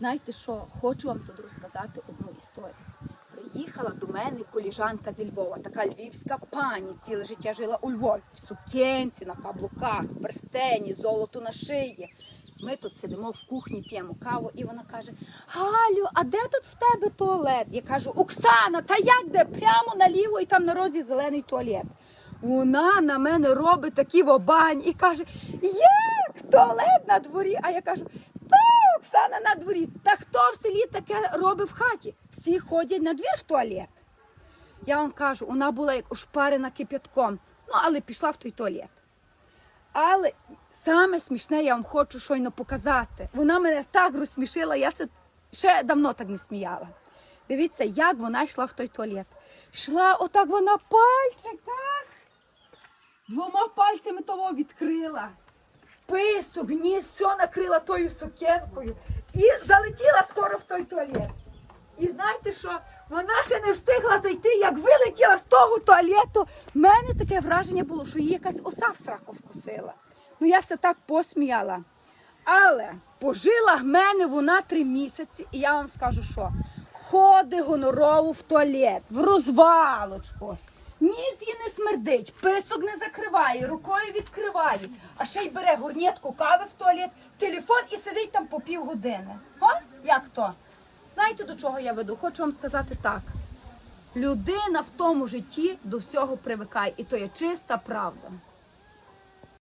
Знаєте що, хочу вам тут розказати одну історію. Приїхала до мене коліжанка зі Львова, така львівська пані, ціле життя жила у Львові, в сукенці, на каблуках, перстені, золото на шиї. Ми тут сидимо в кухні, п'ємо каву, і вона каже: Галю, а де тут в тебе туалет? Я кажу, Оксана, та як де? Прямо наліво і там на розі зелений туалет. Вона на мене робить такі вобань і каже: Як туалет на дворі? А я кажу, Оксана на дворі. Та хто в селі таке робить в хаті? Всі ходять на двір в туалет. Я вам кажу, вона була як ошпарена кип'ятком, ну але пішла в той туалет. Але саме смішне я вам хочу щойно показати. Вона мене так розсмішила, я ще давно так не сміяла. Дивіться, як вона йшла в той туалет. Йшла отак вона пальчиках. Двома пальцями того відкрила. Писок, ніс, все накрила тою сукенкою. І залетіла скоро в той туалет. І знаєте що? Вона ще не встигла зайти, як вилетіла з того туалету. В мене таке враження було, що її якась оса в сраку вкусила. Ну я се так посміяла. Але пожила в мене вона три місяці, і я вам скажу, що ходи гонорово в туалет, в розвалочку. Ніц її не смердить, писок не закриває, рукою відкриває, а ще й бере горнітку кави в туалет, телефон і сидить там по півгодини. О, як то? Знаєте, до чого я веду? Хочу вам сказати так. Людина в тому житті до всього привикає, і то є чиста правда.